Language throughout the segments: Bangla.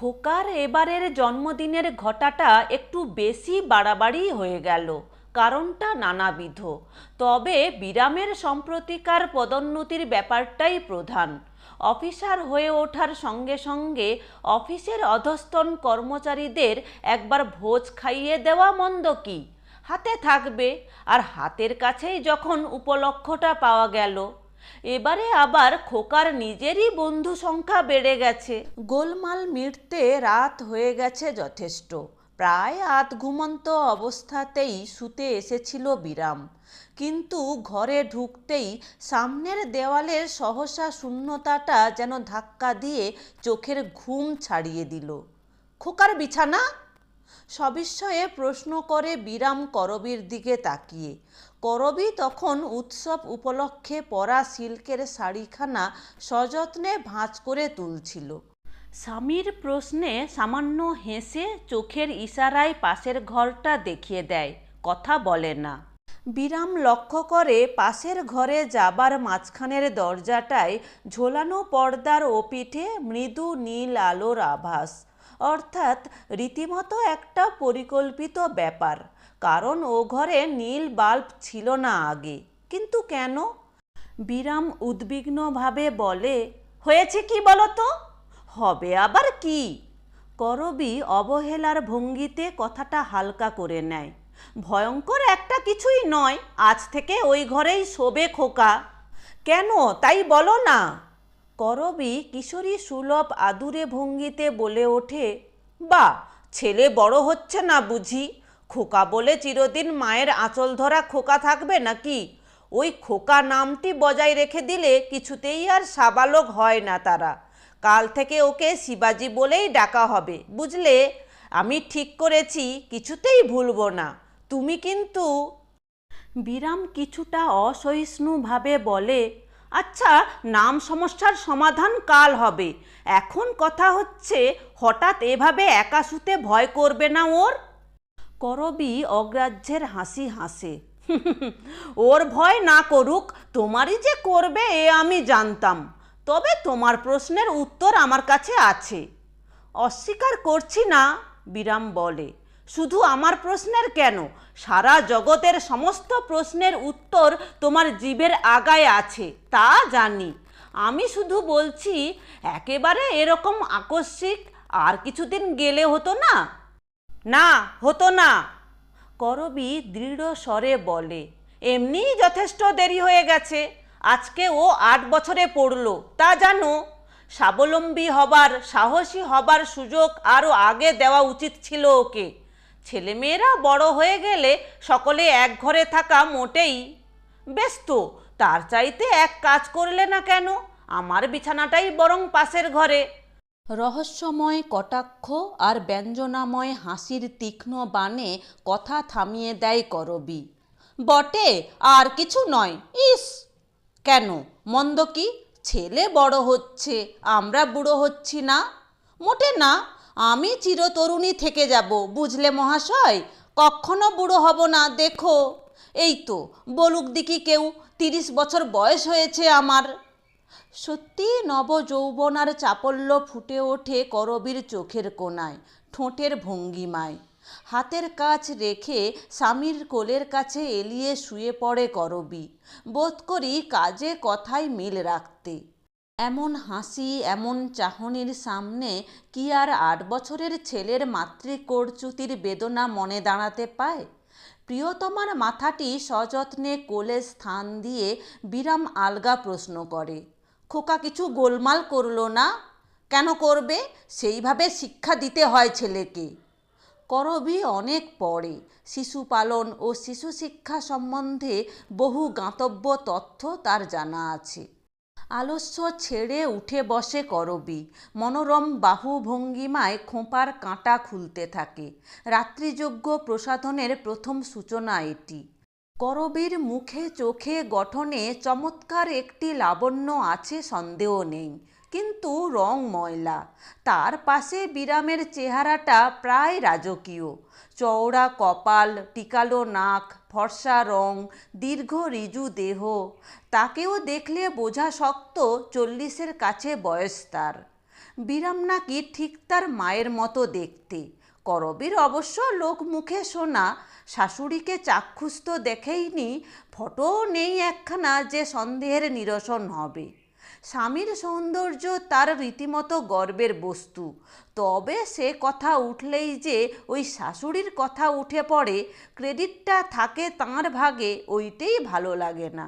খোকার এবারের জন্মদিনের ঘটাটা একটু বেশি বাড়াবাড়ি হয়ে গেল। কারণটা নানাবিধ। তবে বিরামের সম্প্রতিকার পদোন্নতির ব্যাপারটাই প্রধান। অফিসার হয়ে ওঠার সঙ্গে সঙ্গে অফিসের অধস্তন কর্মচারীদের একবার ভোজ খাইয়ে দেওয়া মন্দ কি? হাতে থাকবে। আর হাতের কাছেই যখন উপলক্ষটা পাওয়া গেল। এবারে আবার খোকার নিজেরই বন্ধু সংখ্যা বেড়ে গেছে। গোলমাল মিটতে রাত হয়ে গেছে যথেষ্ট। প্রায় আধ ঘুমন্ত অবস্থাতেই শুতে এসেছিল বিরাম। কিন্তু ঘরে ঢুকতেই সামনের দেওয়ালের সহসা শূন্যতাটা যেন ধাক্কা দিয়ে চোখের ঘুম ছাড়িয়ে দিল। খোকার বিছানা? সবিস্ময়ে প্রশ্ন করে বিরাম করবীর দিকে তাকিয়ে। করবী তখন উৎসব উপলক্ষে পরা সিল্কের শাড়িখানা সযত্নে ভাঁজ করে তুলছিল। স্বামীর প্রশ্নে সামান্য হেসে চোখের ইশারায় পাশের ঘরটা দেখিয়ে দেয়, কথা বলে না। বিরাম লক্ষ্য করে পাশের ঘরে যাবার মাঝখানের দরজাটায় ঝোলানো পর্দার ওপিঠে মৃদু নীল আলোর আভাস। অর্থাৎ রীতিমতো একটা পরিকল্পিত ব্যাপার। কারণ ও ঘরে নীল বাল্ব ছিল না আগে। কিন্তু কেন? বিরাম উদ্বিগ্নভাবে বলে, হয়েছে কি বলতো? হবে আবার কি? করবি অবহেলার ভঙ্গিতে কথাটা হালকা করে নেয়। ভয়ঙ্কর একটা কিছুই নয়, আজ থেকে ওই ঘরেই শোবে খোকা। কেন? তাই বলো না। করবি কিশোরী সুলভ আদুরে ভঙ্গিতে বলে ওঠে, বা, ছেলে বড় হচ্ছে না বুঝি? খোকা বলে চিরদিন মায়ের আঁচল ধরা খোকা থাকবে নাকি? ওই খোকা নামটি বজায় রেখে দিলে কিছুতেই আর সাবালক হয় না তারা। কাল থেকে ওকে শিবাজি বলেই ডাকা হবে, বুঝলে? আমি ঠিক করেছি, কিছুতেই ভুলবো না। তুমি কিন্তু বিরাম কিছুটা অসহিষ্ণুভাবে বলে আচ্ছা নাম সমস্যার সমাধান কাল হবে। এখন কথা হচ্ছে, হঠাৎ এভাবে একা শুতে ভয় করবে না ওর? করবি অগ্রাহ্যের হাসি হাসে। ওর ভয় না করুক, তোমারই যে করবে এ আমি জানতাম। তবে তোমার প্রশ্নের উত্তর আমার কাছে আছে। অস্বীকার করছি না, বিরাম বলে। শুধু আমার প্রশ্নের কেন? সারা জগতের সমস্ত প্রশ্নের উত্তর তোমার জীবের আগায় আছে, তা জানি। আমি শুধু বলছি, একেবারে এরকম আকস্মিক আর কিছুদিন গেলে হতো না? না, হতো না। করবি দৃঢ় স্বরে বলে এমনিই যথেষ্ট দেরি হয়ে গেছে। আজকে ও আট বছরে পড়ল, তা জানো? স্বাবলম্বী হবার, সাহসী হবার সুযোগ আরও আগে দেওয়া উচিত ছিল ওকে। ছেলেমেয়েরা বড় হয়ে গেলে সকলে এক ঘরে থাকা মোটেই ব্যস্ত। তার চাইতে এক কাজ করলে না কেন? আমার বিছানাটাই বরং পাশের ঘরে। রহস্যময় কটাক্ষ আর ব্যঞ্জনাময় হাসির তীক্ষ্ণ বাণে কথা থামিয়ে দেয় করবি। বটে, আর কিছু নয়। ইস! কেন? মন্দ কি? ছেলে বড় হচ্ছে, আমরা বুড়ো হচ্ছি না? মোটে না আমি চিরতরুণী থেকে যাব, বুঝলে মহাশয়? কখনো বুড়ো হব না, দেখো। এই তো, বলুক দেখি কেউ, তিরিশ বছর বয়স হয়েছে আমার। সত্যি নবযৌবনার চাপল্য ফুটে ওঠে করবীর চোখের কোনায় ঠোঁটের ভঙ্গিমায়। হাতের কাজ রেখে স্বামীর কোলের কাছে এলিয়ে শুয়ে পড়ে করবি। বোধ করি কাজে কথায় মিল রাখতে। এমন হাসি, এমন চাহনির সামনে কি আর আট বছরের ছেলের মাতৃকর্চ্যুতির বেদনা মনে দাঁড়াতে পায়? প্রিয়তমার মাথাটি সযত্নে কোলে স্থান দিয়ে বিরাম আলগা প্রশ্ন করে, খোকা কিছু গোলমাল করল না? কেন করবে? সেইভাবে শিক্ষা দিতে হয় ছেলেকে। করবি অনেক পরে, শিশু পালন ও শিশু শিক্ষা সম্বন্ধে বহু জ্ঞাতব্য তথ্য তার জানা আছে। আলস্য ছেড়ে উঠে বসে করবি। মনোরম বাহু ভঙ্গিমায় খোঁপার কাঁটা খুলতে থাকে। রাত্রিযোগ্য প্রসাধনের প্রথম সূচনা এটি। করবীর মুখে চোখে গঠনে চমৎকার একটি লাবণ্য আছে, সন্দেহ নেই। কিন্তু রং ময়লা। তার পাশে বিরামের চেহারাটা প্রায় রাজকীয়। চওড়া কপাল, টিকালো নাক ফর্সা রং, দীর্ঘ ঋজু দেহ। তাকেও দেখলে বোঝা শক্ত চল্লিশের কাছে বয়স তার। বিরাম নাকি ঠিক তার মায়ের মতো দেখতে। করবীর অবশ্য লোক মুখে শোনা, শাশুড়িকে চাক্ষুষ তো দেখেইনি ফটো নেই একখানা যে সন্দেহের নিরসন হবে। স্বামীর সৌন্দর্য তার রীতিমতো গর্বের বস্তু। তবে সে কথা উঠলেই যে ওই শাশুড়ির কথা উঠে পড়ে, ক্রেডিটটা থাকে তাঁর ভাগে, ওইটাই ভালো লাগে না।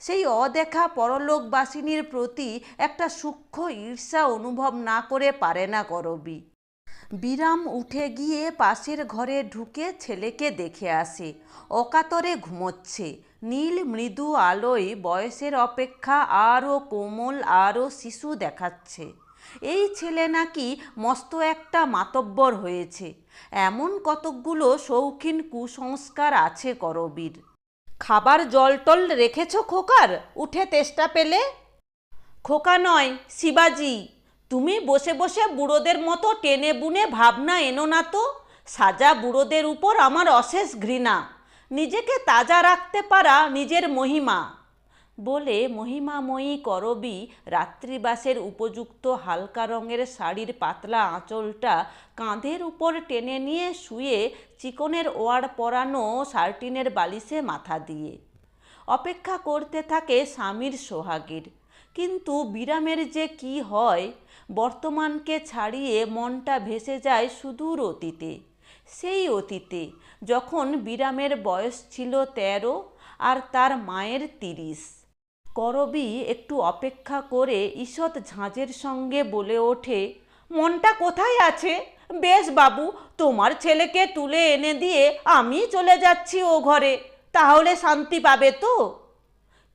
সেই অদেখা পরলোকবাসিনীর প্রতি একটা সূক্ষ্ম ঈর্ষা অনুভব না করে পারে না করবি। বিরাম উঠে গিয়ে পাশের ঘরে ঢুকে ছেলেকে দেখে আসে, অকাতরে ঘুমোচ্ছে। নীল মৃদু আলোয় বয়সের অপেক্ষা আরও কোমল, আরও শিশু দেখাচ্ছে। এই ছেলে নাকি মস্ত একটা মাতব্বর হয়েছে। এমন কতকগুলো শৌখিন কুসংস্কার আছে করবীর। খাবার জল টল রেখেছ খোকার? উঠে তেষ্টা পেলে? খোকা নয়, শিবাজি, তুমি বসে বসে বুড়োদের মতো টেনে বুনে ভাবনা এনো না তো। সাজা বুড়োদের উপর আমার অশেষ ঘৃণা। নিজেকে তাজা রাখতে পারা নিজের মহিমা। বলে, মহিমাময়ী করবি, রাত্রিবাসের উপযুক্ত হালকা রঙের শাড়ির পাতলা আঁচলটা কাঁধের উপর টেনে নিয়ে শুয়ে চিকনের ওয়ার পরানো শার্টিনের বালিশে মাথা দিয়ে। অপেক্ষা করতে থাকে স্বামীর সোহাগের। কিন্তু বিরামের যে কি হয়, বর্তমানকে ছাড়িয়ে মনটা ভেসে যায় সুদূর অতীতে। সেই অতীতে যখন বিরামের বয়স ছিল তেরো আর তার মায়ের তিরিশ। করবি একটু অপেক্ষা করে ঈষৎ ঝাঁঝের সঙ্গে বলে ওঠে, মনটা কোথায় আছে? বেশ বাবু, তোমার ছেলেকে তুলে এনে দিয়ে আমি চলে যাচ্ছি ও ঘরে, তাহলে শান্তি পাবে তো?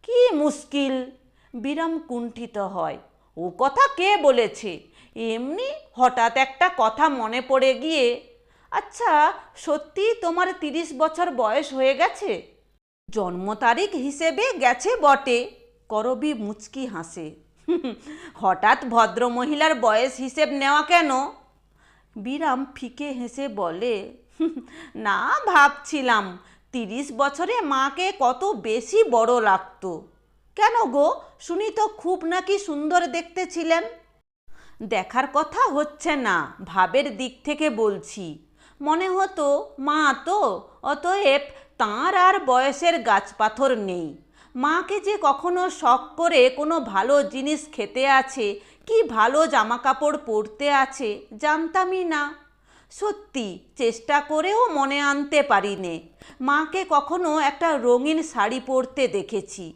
কি মুশকিল! বিরাম কুণ্ঠিত হয়। ও কথা কে বলেছে? এমনি হঠাৎ একটা কথা মনে পড়ে গিয়ে আচ্ছা সত্যি তোমার তিরিশ বছর বয়স হয়ে গেছে? জন্ম তারিখ হিসেবে গেছে বটে। করবি মুচকি হাসে। হঠাৎ ভদ্রমহিলার বয়স হিসেব নেওয়া কেন? বিরাম ফিকে হেসে বলে, না, ভাবছিলাম তিরিশ বছরে মাকে কত বেশি বড় লাগতো। কেন গো? শুনি তো খুব নাকি সুন্দর দেখতে ছিলেন? দেখার কথা হচ্ছে না, ভাবের দিক থেকে বলছি। মনে হতো, মা তো, অতএব তাঁর আর বয়সের গাছপাথর নেই। মাকে যে কখনো শখ করে কোনো ভালো জিনিস খেতে আছে, কি ভালো জামাকাপড় পরতে আছে, জানতামই না। সত্যি, চেষ্টা করেও মনে আনতে পারিনে। মাকে কখনো একটা রঙিন শাড়ি পরতে দেখেছি।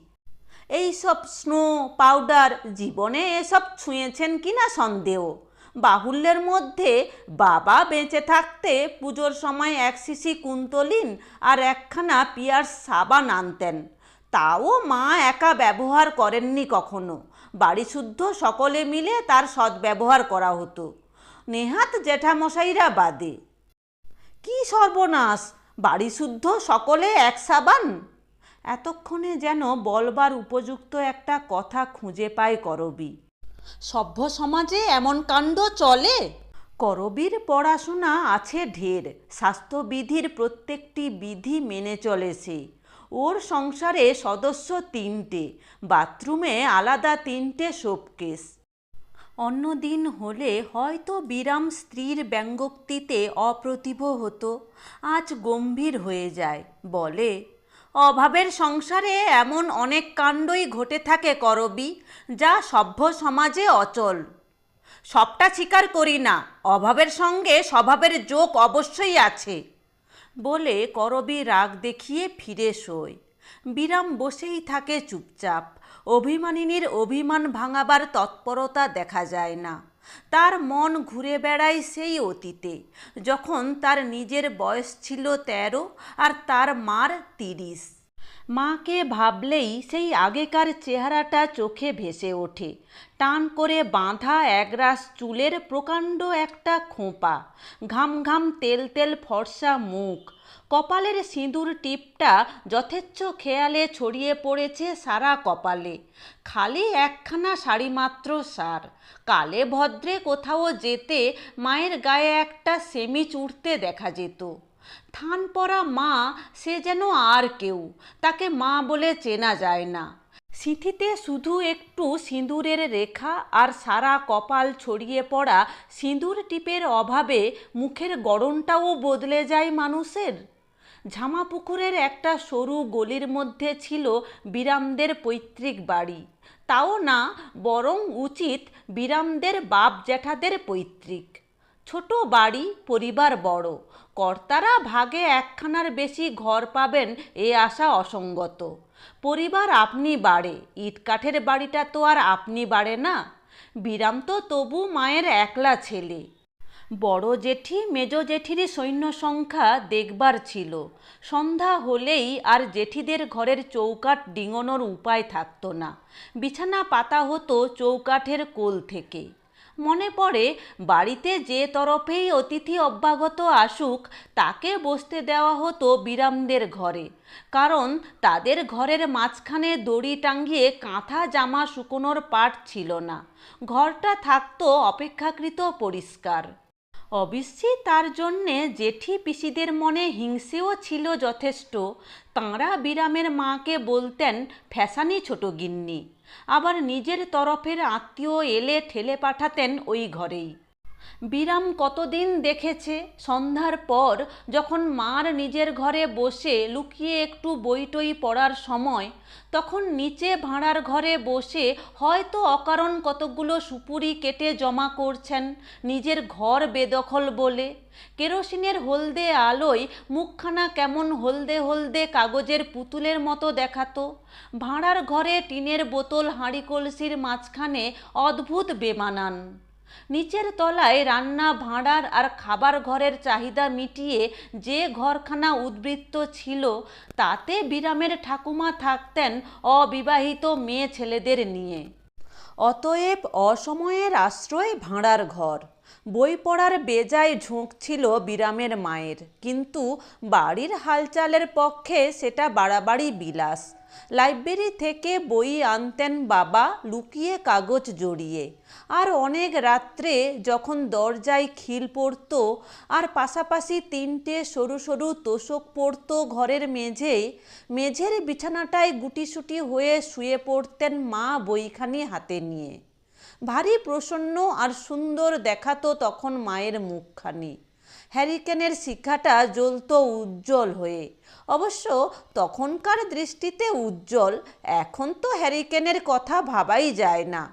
এই সব স্নো পাউডার, জীবনে এসব ছুঁয়েছেন কি না সন্দেহ। বাহুল্যের মধ্যে বাবা বেঁচে থাকতে পুজোর সময় এক শিশি কুন্তলিন আর একখানা পিয়ার সাবান আনতেন। তাও মা একা ব্যবহার করেননি কখনো। বাড়ি শুদ্ধ সকলে মিলে তার সদ্ব্যবহার করা হতো। নেহাত জেঠামশাইরা বাদে। কি সর্বনাশ! বাড়ি শুদ্ধ সকলে এক সাবান? এতক্ষণে যেন বলবার উপযুক্ত একটা কথা খুঁজে পায় করবি। সভ্য সমাজে এমন কাণ্ড চলে? করবীর পড়াশোনা আছে ঢের, স্বাস্থ্যবিধির প্রত্যেকটি বিধি মেনে চলে সে ওর সংসারে সদস্য তিনটে, বাথরুমে আলাদা তিনটে শোপকেস। অন্য দিন হলে হয়তো বিরাম স্ত্রীর ব্যঙ্গোক্তিতে অপ্রতিভ হতো, আজ গম্ভীর হয়ে যায়, বলে অভাবের সংসারে এমন অনেক কাণ্ডই ঘটে থাকে করবি, যা সভ্য সমাজে অচল। সবটা স্বীকার করি না, অভাবের সঙ্গে স্বভাবের যোগ অবশ্যই আছে। বলে করবি রাগ দেখিয়ে ফিরে শোয়। বিরাম বসেই থাকে চুপচাপ, অভিমানিনীর অভিমান ভাঙাবার তৎপরতা দেখা যায় না। তার মন ঘুরে বেড়ায় সেই অতীতে, যখন তার নিজের বয়স ছিল তেরো আর তার মার তিরিশ। মাকে ভাবলেই সেই আগেকার চেহারাটা চোখে ভেসে ওঠে। টান করে বাঁধা একরাশ চুলের প্রকাণ্ড একটা খোঁপা। ঘাম ঘাম তেল তেল ফর্সা মুখ। কপালের সিঁদুর টিপটা যথেচ্ছ খেয়ালে ছড়িয়ে পড়েছে সারা কপালে। খালি একখানা শাড়ি মাত্র সার। কালে ভদ্রে কোথাও যেতে মায়ের গায়ে একটা সেমিচ উঠতে দেখা যেত। থান পরা মা, সে যেন আর কেউ, তাকে মা বলে চেনা যায় না। সিঁথিতে শুধু একটু সিঁদুরের রেখা আর সারা কপাল ছড়িয়ে পড়া সিঁদুর টিপের অভাবে মুখের গড়নটাও বদলে যায় মানুষের। ঝামাপুকুরের একটা সরু গলির মধ্যে ছিল বিরামদের পৈতৃক বাড়ি। তাও না, বরং উচিত বিরামদের বাপ জ্যাঠাদের পৈতৃক। ছোট বাড়ি, পরিবার বড়। কর্তারা ভাগে একখানার বেশি ঘর পাবেন এ আশা অসঙ্গত। পরিবার আপনি বাড়ে ইটকাঠের বাড়িটা তো আর আপনি বাড়ে না। বিরাম তো তবু মায়ের একলা ছেলে। বড় জেঠি মেজ জেঠিরই সৈন্য সংখ্যা দেখবার ছিল। সন্ধ্যা হলেই আর জেঠিদের ঘরের চৌকাঠ ডিঙোনোর উপায় থাকতো না। বিছানা পাতা হতো চৌকাঠের কোল থেকে। মনে পড়ে, বাড়িতে যে তরফেই অতিথি অভ্যাগত আসুক, তাকে বসতে দেওয়া হতো বিরামদের ঘরে। কারণ তাদের ঘরের মাঝখানে দড়ি টাঙ্গিয়ে কাঁথা জামা শুকোনোর পাট ছিল না। ঘরটা থাকতো অপেক্ষাকৃত পরিষ্কার। অবশ্যই তার জন্যে জেঠি পিসিদের মনে হিংসেও ছিল যথেষ্ট। তাঁরা বিরামের মাকে বলতেন ফ্যাশানি ছোট গিন্নি। আবার নিজের তরফের আত্মীয় এলে ঠেলে পাঠাতেন ওই ঘরেই। বিরাম কতদিন দেখেছে? সন্ধ্যার পর যখন মার নিজের ঘরে বসে লুকিয়ে একটু বই টই পড়ার সময়, তখন নিচে ভাড়ার ঘরে বসে হয়তো অকারণ কতগুলো সুপুরি কেটে জমা করছেন নিজের ঘর বেদখল বলে। কেরোসিনের হলদে আলোয় মুখখানা কেমন হলদে হলদে কাগজের পুতুলের মতো দেখাতো। ভাড়ার ঘরে টিনের বোতল হাঁড়ি কলসির মাঝখানে অদ্ভুত বেমানান। নিচের তলায় রান্না, ভাঁড়ার আর খাবার ঘরের চাহিদা মিটিয়ে যে ঘরখানা উদ্বৃত্ত ছিল, তাতে বিরামের ঠাকুমা থাকতেন অবিবাহিত মেয়ে ছেলেদের নিয়ে। অতএব অসময়ের আশ্রয় ভাঁড়ার ঘর। বই পড়ার বেজায় ঝোঁক ছিল বিরামের মায়ের। কিন্তু বাড়ির হালচালের পক্ষে সেটা বাড়াবাড়ি বিলাস। লাইব্রেরি থেকে বই আনতেন বাবা লুকিয়ে কাগজ জড়িয়ে। আর অনেক রাত্রে যখন দরজায় খিল পড়ত, আর পাশাপাশি তিনটে সরু সরু তোষক পড়ত ঘরের মেঝে মেঝের বিছানাটায় গুটিসুটি হয়ে শুয়ে পড়তেন মা বইখানি হাতে নিয়ে। ভারী প্রসন্ন আর সুন্দর দেখাতো তখন মায়ের মুখখানি। হ্যারিকেনের শিখাটা জ্বলত উজ্জ্বল হয়ে। অবশ্য তখনকার দৃষ্টিতে উজ্জ্বল, এখন তো হ্যারিকেনের কথা ভাবাই যায় না।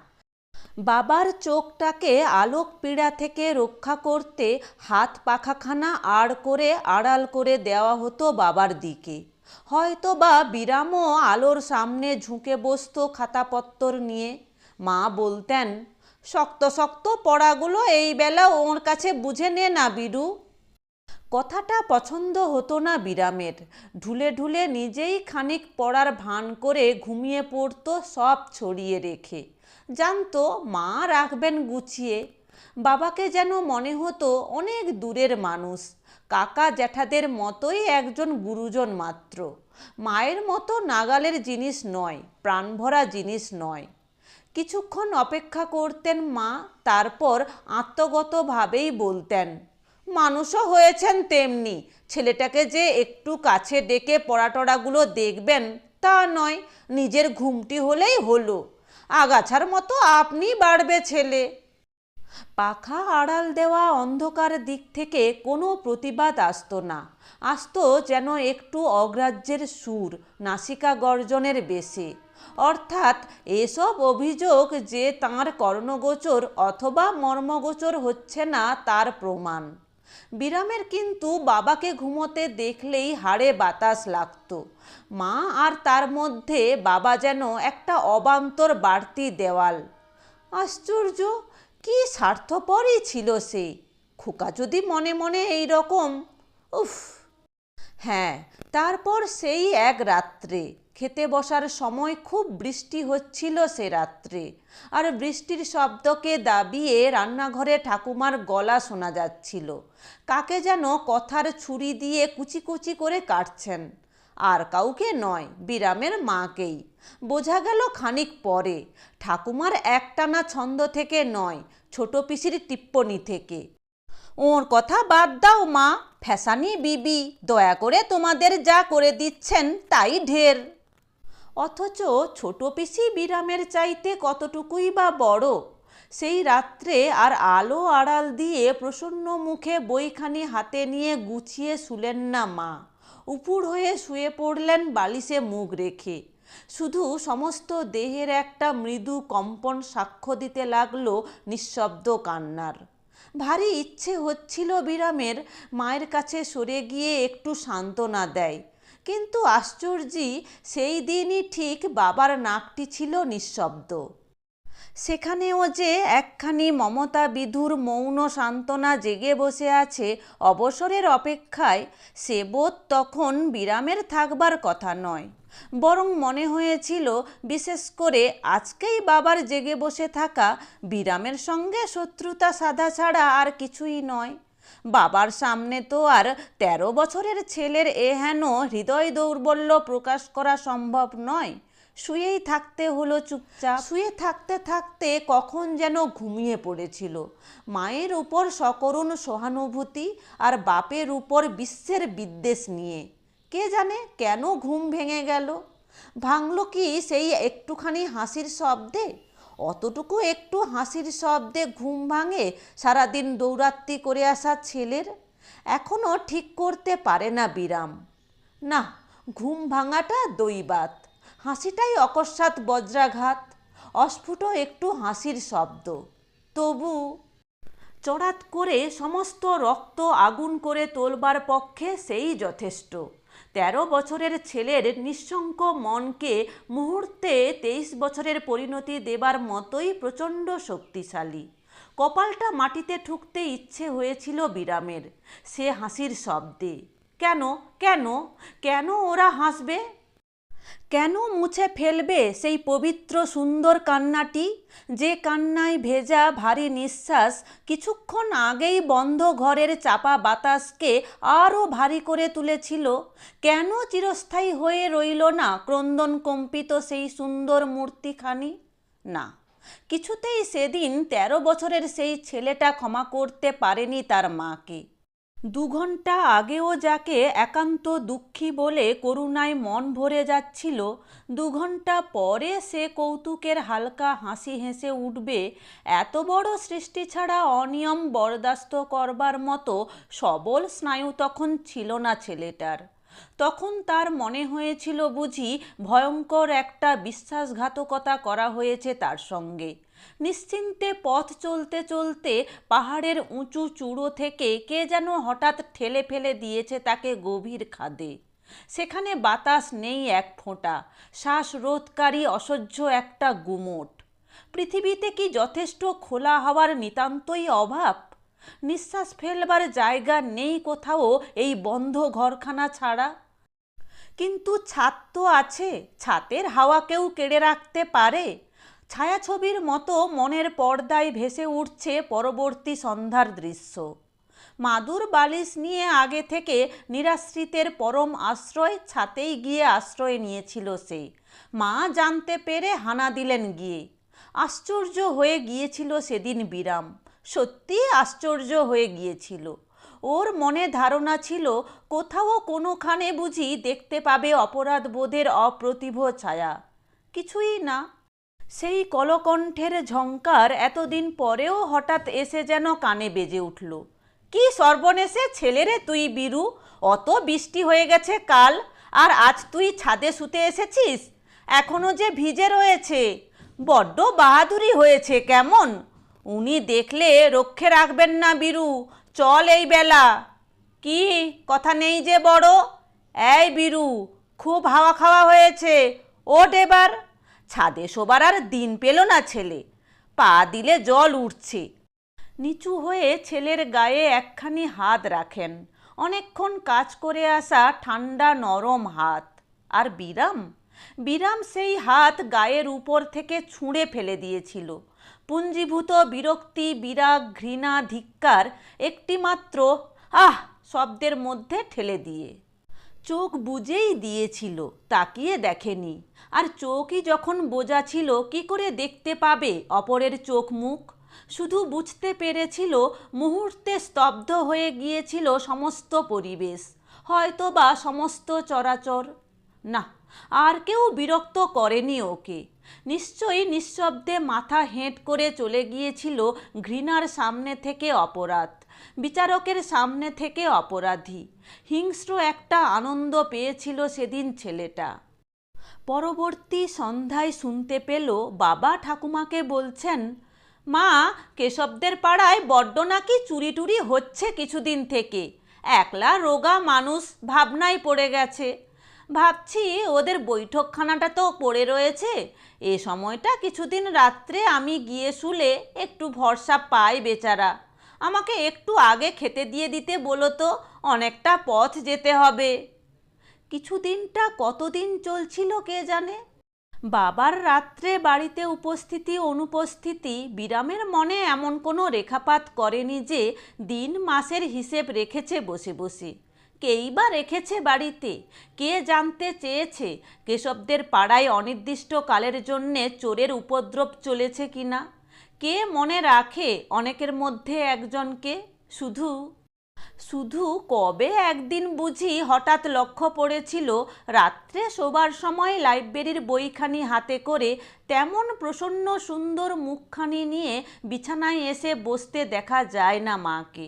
বাবার চোখটাকে আলোক পীড়া থেকে রক্ষা করতে হাত পাখাখানা আড় করে আড়াল করে দেওয়া হতো বাবার দিকে। হয়তো বা বিরামও আলোর সামনে ঝুঁকে বসত খাতাপত্তর নিয়ে। মা বলতেন, শক্ত শক্ত পড়াগুলো এই বেলা ওর কাছে বুঝে নে না বিরু কথাটা পছন্দ হতো না বিরামের। ঢুলে ঢুলে নিজেই খানিক পড়ার ভান করে ঘুমিয়ে পড়তো সব ছড়িয়ে রেখে। জানতো, মা রাখবেন গুছিয়ে। বাবাকে যেন মনে হতো অনেক দূরের মানুষ। কাকা জ্যাঠাদের মতোই একজন গুরুজন মাত্র। মায়ের মতো নাগালের জিনিস নয়, প্রাণভরা জিনিস নয়। কিছুক্ষণ অপেক্ষা করতেন মা, তারপর আত্মগতভাবেই বলতেন মানুষও হয়েছেন তেমনি। ছেলেটাকে যে একটু কাছে ডেকে পড়াটড়াগুলো দেখবেন, তা নয়, নিজের ঘুমটি হলেই হলো। আগাছার মতো আপনি বাড়বে ছেলে। পাখা আড়াল দেওয়া অন্ধকার দিক থেকে কোনো প্রতিবাদ আসতো না। আসতো যেন একটু অগ্রাহ্যের সুর, নাসিকা গর্জনের বেশে। অর্থাৎ এসব অভিযোগ যে তাঁর কর্ণগোচর অথবা মর্মগোচর হচ্ছে না, তার প্রমাণ। বিরামের কিন্তু বাবাকে ঘুমোতে দেখলেই হাড়ে বাতাস লাগতো। মা আর তার মধ্যে বাবা যেন একটা অবান্তর বাড়তি দেওয়াল। আশ্চর্য, কি স্বার্থপরই ছিল সে। খোকা যদি মনে মনে এই রকম উফ। হ্যাঁ তারপর সেই এক রাত্রে, খেতে বসার সময় খুব বৃষ্টি হচ্ছিল সে রাত্রে। আর বৃষ্টির শব্দকে দাবিয়ে রান্নাঘরে ঠাকুমার গলা শোনা যাচ্ছিল। কাকে যেন কথার ছুরি দিয়ে কুচি কুচি করে কাটছেন। আর কাউকে নয়, বিরামের মাকেই। বোঝা গেল খানিক পরে। ঠাকুমার একটানা ছন্দ থেকে নয়, ছোট পিসির টিপ্পনি থেকে। ওর কথা বাদ দাও মা, ফ্যাসানি বিবি, দয়া করে তোমাদের যা করে দিচ্ছেন তাই ঢের। অথচ ছোট পিসি বিরামের চাইতে কতটুকুই বা বড়? সেই রাত্রে আর আলো আড়াল দিয়ে প্রসন্ন মুখে বইখানি হাতে নিয়ে গুছিয়ে শুলেন না মা। উপুর হয়ে শুয়ে পড়লেন বালিশে মুখ রেখে। শুধু সমস্ত দেহের একটা মৃদু কম্পন সাক্ষ্য দিতে লাগল নিঃশব্দ কান্নার। ভারী ইচ্ছে হচ্ছিল বিরামের মায়ের কাছে সরে গিয়ে একটু সান্ত্বনা দেয়। কিন্তু আশ্চর্যই সেই দিনই ঠিক বাবার নাকটি ছিল নিঃশব্দ। সেখানেও যে একখানি মমতা বিধুর মৌন সান্ত্বনা জেগে বসে আছে অবসরের অপেক্ষায়, সে বোধ তখন বিরামের থাকবার কথা নয়। বরং মনে হয়েছিল, বিশেষ করে আজকেই বাবার জেগে বসে থাকা বিরামের সঙ্গে শত্রুতা সাধা ছাড়া আর কিছুই নয়। বাবার সামনে তো আর তেরো বছরের ছেলের এ হেন হৃদয় দৌর্বল্য প্রকাশ করা সম্ভব নয়। শুয়েই থাকতে হলো চুপচাপ। শুয়ে থাকতে থাকতে কখন যেন ঘুমিয়ে পড়েছিল। মায়ের উপর সকরুণ সহানুভূতি আর বাপের উপর বিশ্বের বিদ্বেষ নিয়ে। কে জানে কেন ঘুম ভেঙে গেল? ভাঙল কি সেই একটুখানি হাসির শব্দে? অতটুকু একটু হাসির শব্দে ঘুম ভাঙে সারাদিন দৌরাত্মি করে আসা ছেলের? এখনও ঠিক করতে পারে না বিরাম। না, ঘুম ভাঙাটা দৈবাত হাসিটাই অকস্মাৎ বজ্রাঘাত, অস্ফুট একটু হাসির শব্দ। তবু চড়াত করে সমস্ত রক্ত আগুন করে তোলবার পক্ষে সেই যথেষ্ট। তেরো বছরের ছেলের নিঃশঙ্ক মনকে মুহূর্তে তেইশ বছরের পরিণতি দেবার মতোই প্রচণ্ড শক্তিশালী। কপালটা মাটিতে ঠুকতে ইচ্ছে হয়েছিল বিরামের। সে হাসির শব্দে, কেন? কেন? কেন ওরা হাসবে? কেন মুছে ফেলবে সেই পবিত্র সুন্দর কান্নাটি? যে কান্নায় ভেজা ভারী নিঃশ্বাস কিছুক্ষণ আগেই বন্ধ ঘরের চাপা বাতাসকে আরও ভারী করে তুলেছিল, কেন চিরস্থায়ী হয়ে রইল না ক্রন্দন কম্পিত সেই সুন্দর মূর্তিখানি? না, কিছুতেই সেদিন তেরো বছরের সেই ছেলেটা ক্ষমা করতে পারেনি তার মাকে। দু ঘণ্টা আগেও যাকে একান্ত দুঃখী বলে করুণায় মন ভরে যাচ্ছিল, দু ঘণ্টা পরে সে কৌতুকের হালকা হাসি হেসে উঠবে, এত বড় সৃষ্টি ছাড়া অনিয়ম বরদাস্ত করবার মতো সবল স্নায়ু তখন ছিল না ছেলেটার। তখন তার মনে হয়েছিল বুঝি ভয়ঙ্কর একটা বিশ্বাসঘাতকতা করা হয়েছে তার সঙ্গে। নিশ্চিন্তে পথ চলতে চলতে পাহাড়ের উঁচু চূড়ো থেকে কে যেন হঠাৎ ঠেলে ফেলে দিয়েছে তাকে গভীর খাদে। সেখানে বাতাস নেই এক ফোঁটা, শ্বাসরোধকারী অসহ্য একটা গুমোট। পৃথিবীতে কি যথেষ্ট খোলা হওয়ার নিতান্তই অভাব? নিঃশ্বাস ফেলবার জায়গা নেই কোথাও এই বন্ধ ঘরখানা ছাড়া। কিন্তু ছাদ তো আছে ছাতের হাওয়া কেউ কেড়ে রাখতে পারে। ছায়াছবির মতো মনের পর্দায় ভেসে উঠছে পরবর্তী সন্ধ্যার দৃশ্য। মাদুর বালিশ নিয়ে আগে থেকে নিরাশ্রিতের পরম আশ্রয় ছাতেই গিয়ে আশ্রয় নিয়েছিল সে। মা জানতে পেরে হানা দিলেন গিয়ে। আশ্চর্য হয়ে গিয়েছিল সেদিন বিরাম। সত্যি আশ্চর্য হয়ে গিয়েছিল। ওর মনে ধারণা ছিল, কোথাও কোনোখানে বুঝি দেখতে পাবে অপরাধ বোধের অপ্রতিভ ছায়া। কিছুই না সেই কলকণ্ঠের ঝঙ্কার এতদিন পরেও হঠাৎ এসে যেন কানে বেজে উঠল। কি সর্বনেশে ছেলেরে তুই বিরু? অত বৃষ্টি হয়ে গেছে কাল, আর আজ তুই ছাদে শুতে এসেছিস? এখনও যে ভিজে রয়েছে। বড্ড বাহাদুরি হয়েছে কেমন? উনি দেখলে রক্ষে রাখবেন না বিরু, চল এই বেলা। কি? কথা নেই যে বড়? এই বিরু, খুব হাওয়া খাওয়া হয়েছে, ওঠ এবার। ছাদে শোবার আর দিন পেল না ছেলে। পা দিলে জল উঠছে নিচু হয়ে ছেলের গায়ে একখানি হাত রাখেন। অনেকক্ষণ কাজ করে আসা ঠান্ডা নরম হাত। আর বিরাম? বিরাম সেই হাত গায়ের উপর থেকে ছুঁড়ে ফেলে দিয়েছিল। পুঞ্জীভূত বিরক্তি, বিরাগ, ঘৃণা, ধিক্কার একটিমাত্র আহ! শব্দের মধ্যে ঠেলে দিয়ে। চোখ বুঝেই দিয়েছিল, তাকিয়ে দেখেনি। আর চোখই যখন বোঝা ছিল, কি করে দেখতে পাবে অপরের চোখ মুখ? শুধু বুঝতে পেরেছিল মুহূর্তে স্তব্ধ হয়ে গিয়েছিল সমস্ত পরিবেশ হয়তো বা সমস্ত চরাচর। না আর কেউ বিরক্ত করেনি ওকে। নিশ্চয়ই নিঃশব্দে মাথা হেঁট করে চলে গিয়েছিল ঘৃণার সামনে থেকে অপরাধ, বিচারকের সামনে থেকে অপরাধী। হিংস্র একটা আনন্দ পেয়েছিল সেদিন ছেলেটা। পরবর্তী সন্ধ্যায় শুনতে পেল, বাবা ঠাকুমাকে বলছেন, মা, কেশবদের পাড়ায় বড্ড নাকি চুরি টুরি হচ্ছে কিছুদিন থেকে। একলা রোগা মানুষ ভাবনায় পড়ে গেছে। ভাবছি ওদের বৈঠকখানাটা তো পড়ে রয়েছে। এ সময়টা কিছুদিন রাত্রে আমি গিয়ে শুলে একটু ভরসা পাই বেচারা। আমাকে একটু আগে খেতে দিয়ে দিতে বলো তো, অনেকটা পথ যেতে হবে। কিছুদিনটা কতদিন চলছিল কে জানে? বাবার রাত্রে বাড়িতে উপস্থিতি অনুপস্থিতি বিরামের মনে এমন কোনো রেখাপাত করেনি যে দিন মাসের হিসেব রেখেছে বসে বসে। কেই বা রেখেছে বাড়িতে? কে জানতে চেয়েছে? কেশবদের পাড়ায় অনির্দিষ্ট কালের জন্যে চোরের উপদ্রব চলেছে কিনা কে মনে রাখে অনেকের মধ্যে একজনকে? শুধু শুধু কবে একদিন বুঝি হঠাৎ লক্ষ্য পড়েছিল রাত্রে শোবার সময় লাইব্রেরির বইখানি হাতে করে তেমন প্রসন্ন সুন্দর মুখখানি নিয়ে বিছানায় এসে বসতে দেখা যায় না মাকে।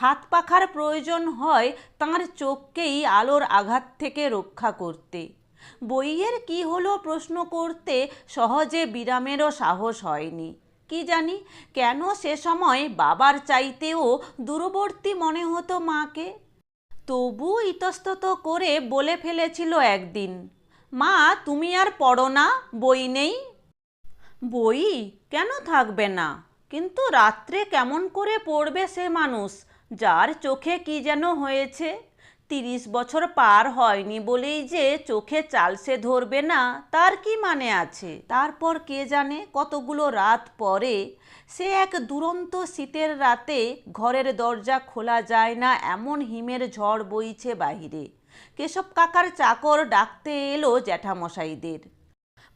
হাত পাখার প্রয়োজন হয় তাঁর চোখকেই আলোর আঘাত থেকে রক্ষা করতে। বইয়ের কি হলো প্রশ্ন করতে সহজে বিরামেরও সাহস হয়নি। কি জানি, কেন সে সময় বাবার চাইতেও দূরবর্তী মনে হতো মাকে? তবু ইতস্তত করে বলে ফেলেছিল একদিন, মা, তুমি আর পড়ো না, বই নেই? বই কেন থাকবে না? কিন্তু রাত্রে কেমন করে পড়বে সে মানুষ? যার চোখে কি যেন হয়েছে? তিরিশ বছর পার হয়নি বলেই যে চোখে চালসে ধরবে না, তার কি মানে আছে? তারপর কে জানে কতগুলো রাত পরে সে এক দুরন্ত শীতের রাতে ঘরের দরজা খোলা যায় না এমন হিমের ঝড় বইছে বাহিরে। কেশব কাকার চাকর ডাকতে এলো জ্যাঠামশাইদের।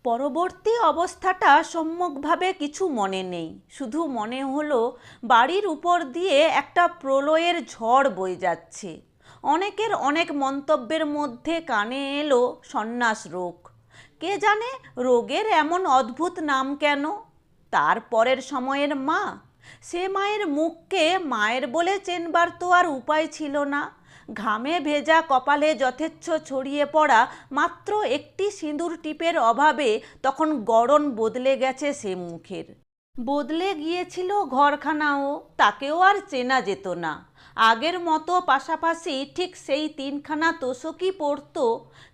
পরবর্তী অবস্থাটা সম্যকভাবে কিছু মনে নেই। শুধু মনে হলো, বাড়ির উপর দিয়ে একটা প্রলয়ের ঝড় বয়ে যাচ্ছে। অনেকের অনেক মন্তব্যের মধ্যে কানে এলো সন্ন্যাস রোগ। কে জানে রোগের এমন অদ্ভুত নাম কেন? তারপরের সময়ের মা। সে মায়ের মুখকে মায়ের বলে চেনবার তো আর উপায় ছিল না। ঘামে ভেজা কপালে যথেচ্ছ ছড়িয়ে পড়া মাত্র একটি সিঁদুর টিপের অভাবে তখন গড়ন বদলে গেছে সে মুখের। বদলে গিয়েছিল ঘরখানাও, তাকেও আর চেনা যেত না। আগের মতো পাশাপাশি ঠিক সেই তিনখানা তোষকই পড়ত,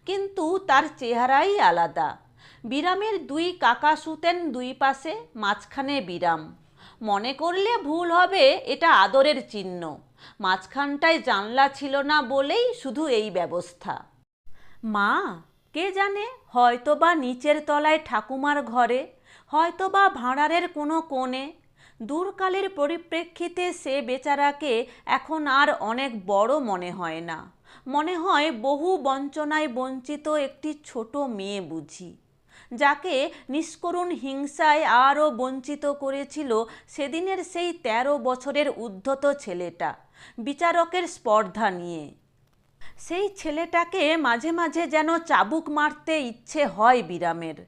কিন্তু তার চেহারাই আলাদা। বিরামের দুই কাকা শুতেন দুই পাশে, মাঝখানে বিরাম। মনে করলে ভুল হবে, এটা আদরের চিহ্ন। মাঝখানটায় জানলা ছিল না বলেই শুধু এই ব্যবস্থা। মা, কে জানে হয়তো বা নিচের তলায় ঠাকুমার ঘরে হয়তো বা ভাঁড়ারের কোনো কোণে। দূরকালের পরিপ্রেক্ষিতে সে বেচারাকে এখন আর অনেক বড় মনে হয় না। মনে হয় বহু বঞ্চনায় বঞ্চিত একটি ছোট মেয়ে বুঝি। যাকে নিষ্করুণ হিংসায় আরও বঞ্চিত করেছিল সেদিনের সেই তেরো বছরের উদ্ধত ছেলেটা, বিচারকের স্পর্ধা নিয়ে। সেই ছেলেটাকে মাঝে মাঝে যেন চাবুক মারতে ইচ্ছে হয় বিরামের।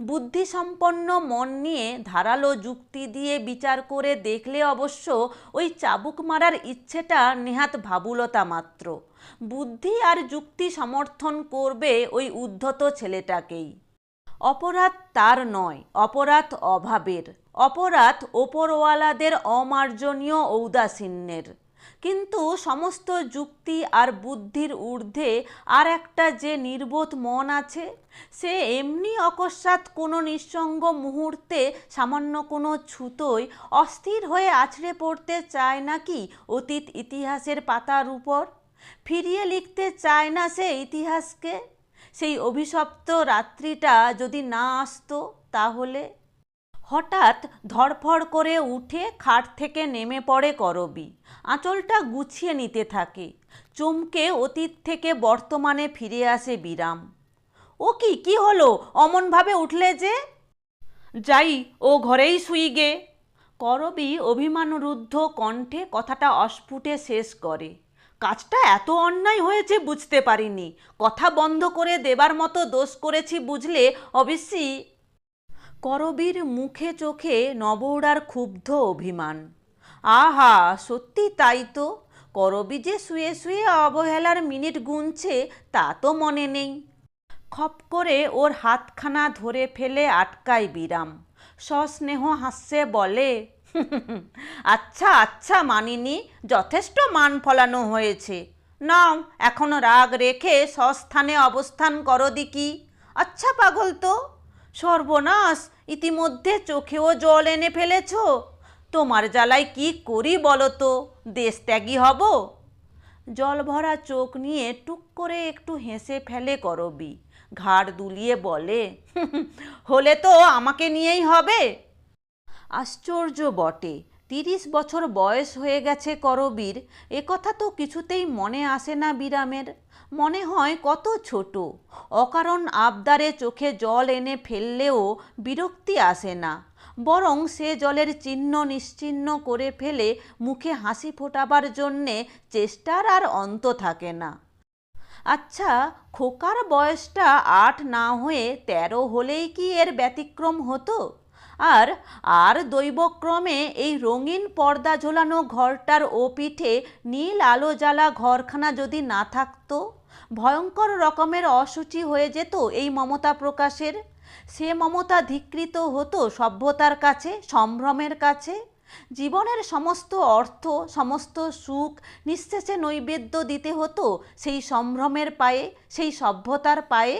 বুদ্ধিসম্পন্ন মন নিয়ে ধারালো যুক্তি দিয়ে বিচার করে দেখলে অবশ্য ওই চাবুক মারার ইচ্ছেটা নেহাত ভাবুলতা মাত্র। বুদ্ধি আর যুক্তি সমর্থন করবে ওই উদ্ধত ছেলেটাকেই। অপরাধ তার নয়, অপরাধ অভাবের। অপরাধ ওপরওয়ালাদের অমার্জনীয় ঔদাসীন্যের। কিন্তু সমস্ত যুক্তি আর বুদ্ধির ঊর্ধ্বে আর একটা যে নির্বোধ মন আছে, সে এমনি অকস্মাৎ কোনো নিঃসঙ্গ মুহূর্তে সামান্য কোনো ছুতোয় অস্থির হয়ে আছড়ে পড়তে চায় নাকি অতীত ইতিহাসের পাতার উপর? ফিরিয়ে লিখতে চায় না সে ইতিহাসকে? সেই অভিশপ্ত রাত্রিটা যদি না আসতো তাহলে? হঠাৎ ধড়ফড় করে উঠে খাট থেকে নেমে পড়ে করবি। আঁচলটা গুছিয়ে নিতে থাকে। চমকে অতীত থেকে বর্তমানে ফিরে আসে বিরাম। ও কি কি হলো? অমনভাবে উঠলে যে? যাই, ও ঘরেই শুই গে। করবি অভিমানরুদ্ধ কণ্ঠে কথাটা অস্ফুটে শেষ করে। কাজটা এত অন্যায় হয়েছে বুঝতে পারিনি। কথা বন্ধ করে দেবার মতো দোষ করেছি বুঝলে অবশ্যই করবীর মুখে চোখে নবৌড়ার ক্ষুব্ধ অভিমান। আহা, সত্যি তাই তো। করবি যে শুয়ে শুয়ে অবহেলার মিনিট গুনছে, তা তো মনে নেই। খপ করে ওর হাতখানা ধরে ফেলে আটকায় বিরাম। সস্নেহ হাস্যে বলে আচ্ছা আচ্ছা মানিনি, যথেষ্ট মান ফলানো হয়েছে। নাও, এখন রাগ রেখে সস্থানে অবস্থান করো দিকি আচ্ছা পাগল তো। সর্বনাশ, ইতিমধ্যে চোখেও জল এনে ফেলেছ। তোমার জ্বালায় কি করি বলো তো, দেশ ত্যাগী হব? জল ভরা চোখ নিয়ে টুক করে একটু হেসে ফেলে করবি। ঘাড় দুলিয়ে বলে, হলে তো আমাকে নিয়েই হবে। আশ্চর্য বটে। তিরিশ বছর বয়স হয়ে গেছে করবীর। একথা তো কিছুতেই মনে আসে না বিরামের। মনে হয় কত ছোট। অকারণ আবদারে চোখে জল এনে ফেললেও বিরক্তি আসে না। বরং সে জলের চিহ্ন নিশ্চিহ্ন করে ফেলে মুখে হাসি ফোটাবার জন্যে চেষ্টার আর অন্ত থাকে না। আচ্ছা খোকার বয়সটা আট না হয়ে তেরো হলেই কি এর ব্যতিক্রম হতো? আর আর দৈবক্রমে এই রঙিন পর্দা ঝোলানো ঘরটার ও পিঠে নীল আলো জ্বালা ঘরখানা যদি না থাকতো, ভয়ঙ্কর রকমের অসুচি হয়ে যেত এই মমতা প্রকাশের। সে মমতা ধিকৃত হতো সভ্যতার কাছে, সম্ভ্রমের কাছে। জীবনের সমস্ত অর্থ, সমস্ত সুখ নিঃশেষে নৈবেদ্য দিতে হতো সেই সম্ভ্রমের পায়ে, সেই সভ্যতার পায়ে।